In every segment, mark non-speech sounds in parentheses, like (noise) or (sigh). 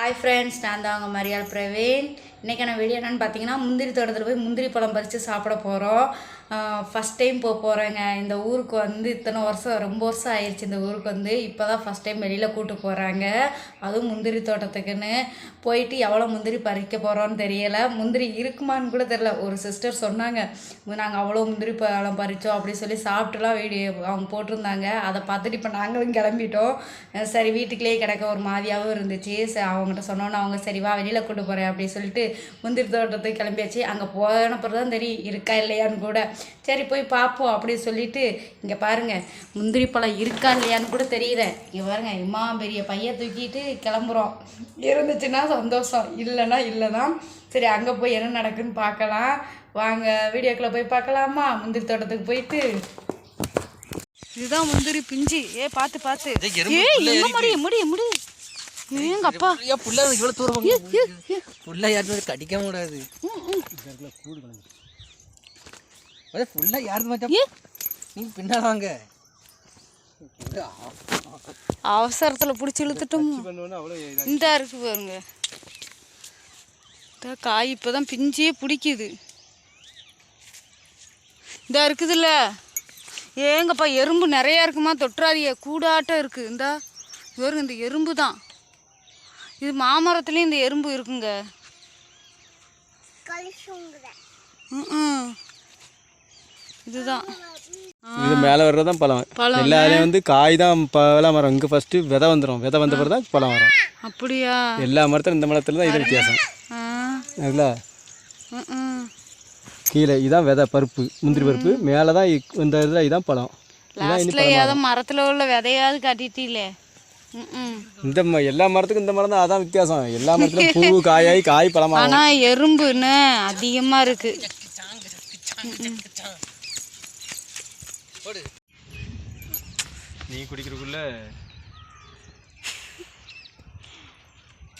Hi friends நான் தான் அவங்க மரியாள் பிரவீன். இன்றைக்கான வீடியோ என்னென்னு பார்த்தீங்கன்னா முந்திரி தோட்டத்தில் போய் முந்திரி பழம் பறித்து சாப்பிட போகிறோம் ஃபஸ்ட் டைம் போக போகிறேங்க இந்த ஊருக்கு வந்து இத்தனை வருஷம் ரொம்ப வருஷம் ஆயிடுச்சு இந்த ஊருக்கு வந்து. இப்போ தான் ஃபஸ்ட் டைம் வெளியில் கூட்டு போகிறாங்க அதுவும் முந்திரி தோட்டத்துக்குன்னு. போயிட்டு எவ்வளோ முந்திரி பறிக்க போகிறோன்னு தெரியலை. முந்திரி இருக்குமான்னு கூட தெரில ஒரு சிஸ்டர் சொன்னாங்க நாங்கள் அவ்வளோ முந்திரி பழம் பறித்தோம் அப்படின்னு சொல்லி சாப்பிட்டுலாம் வீடியோ அவங்க போட்டிருந்தாங்க. அதை பார்த்துட்டு இப்போ நாங்களும் கிளம்பிட்டோம். சரி வீட்டுக்குள்ளேயே கிடக்க ஒரு மாதிரியாகவும் இருந்துச்சு. சரி அவங்ககிட்ட சொன்னோன்னே அவங்க சரி வா வெளியில் கூட்டு போகிறேன் அப்படி சொல்லிட்டு முந்திரி தோட்டத்துக்கு கிளம்பியாச்சு. அங்கே போன பிறகு தான் தெரியும் இருக்கா இல்லையான்னு கூட. சரி போய் பார்ப்போம் அப்படி சொல்லிட்டு இங்கே பாருங்கள் முந்திரி பழம் இருக்கா இல்லையான்னு கூட தெரியல இங்கே பாருங்க இம்மா பெரிய பையன் தூக்கிட்டு கிளம்புறோம். இருந்துச்சுன்னா சந்தோஷம் இல்லைன்னா இல்லை தான் சரி அங்கே போய் என்ன நடக்குன்னு பார்க்கலாம். வாங்க வீடியோக்குள்ளே போய் பார்க்கலாமா? முந்திரி தோட்டத்துக்கு போயிட்டு. இதுதான் முந்திரி பிஞ்சு. ஏ பார்த்து பார்த்து. ஏ என்ன முடிய முடிய. ஏங்க அப்பா? ஏன் புள்ள இவ்வளவு தூரம் புள்ள யாருமே கடிக்க கூடாது. நீங்க பின்னால வாங்க. அவசரத்தில் பிடிச்சி இழுத்துட்டோம். இந்த இருக்கு பாருங்க. காய் இப்போ தான் பிஞ்சே பிடிக்குது. இந்த இருக்குதுல்ல. ஏங்கப்பா எறும்பு நிறையா இருக்குமா? தொற்றாதிய கூடாட்டம் இருக்குது இந்தா பாருங்க இந்த எறும்பு தான் இது மாமரத்துலேயும் இந்த எறும்பு இருக்குங்க. ம்ம். இதுதான். இது மேலே வர்றது தான் பழம். பழம். எல்லா இதுலேயும் வந்து காய் தான் பழம் மரம். இங்கே ஃபஸ்ட்டு விதை வந்துடும் விதை வந்த பிறகு தான் பழம் வரும். அப்படியா? எல்லா மரத்திலும் இந்த மரத்தில் தான் இது வித்தியாசம். ஆ. அதில் ம்ம். கீழே இதான் விதை பருப்பு முந்திரி பருப்பு. மேலே தான் இந்த இதில் இதான் பழம். லாஸ்ட்ல ஏதோ மரத்துல உள்ள விதையாவது காட்டிட்டீங்களே. இந்த எல்லா மரத்துக்கும் இந்த மரம் தான் அதான் வித்தியாசம். எல்லா மரத்துலையும் பூ (laughs) காயாகி காய் பழமாகும் ஆனா எறும்புன்னு அதிகமா இருக்கு. நீ குடிக்கிறதுக்குள்ள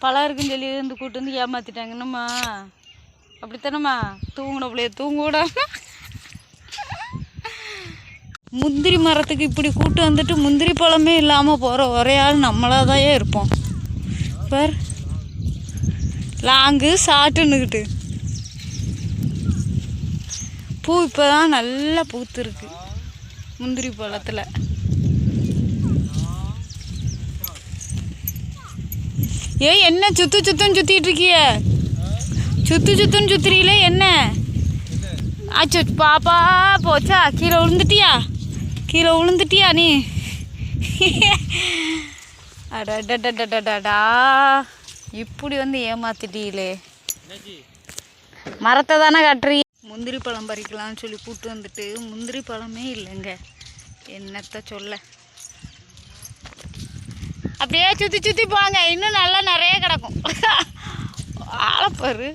பழம் இருக்குன்னு சொல்லி இருந்து கூட்டு வந்து ஏமாத்திட்டாங்க என்னம்மா அப்படித்தானம்மா? தூங்கின பிள்ளைய தூங்க விடாம. முந்திரி மரத்துக்கு இப்படி கூட்டு வந்துட்டு முந்திரி பழமே இல்லாமல் போகிற ஒரே ஆள் நம்மளாக தான் இருப்போம். பார். லாங்கு சாட்டுன்னுக்கிட்டு பூ இப்போ தான் நல்லா பூத்துருக்கு. முந்திரி பழத்தில். ஏய் என்ன சுத்து சுத்துன்னு சுத்திட்டு இருக்கிய? சுத்து சுத்துன்னு சுத்துறீங்களே என்ன? ஆச்சு பாப்பா போச்சா? கீழே விழுந்துட்டியா? கீழே விழுந்துட்டியா நீ? அடடடடடடா இப்படி வந்து ஏமாத்திட்டீங்களே. மரத்தை தானே காட்டுறீ? முந்திரி பழம் பறிக்கலாம்னு சொல்லி கூட்டு வந்துட்டு முந்திரி பழமே இல்லைங்க. என்னத்த சொல்ல. அப்படியே சுற்றி சுற்றி போங்க. இன்னும் நல்லா நிறைய கிடக்கும். ஆளப்பாரு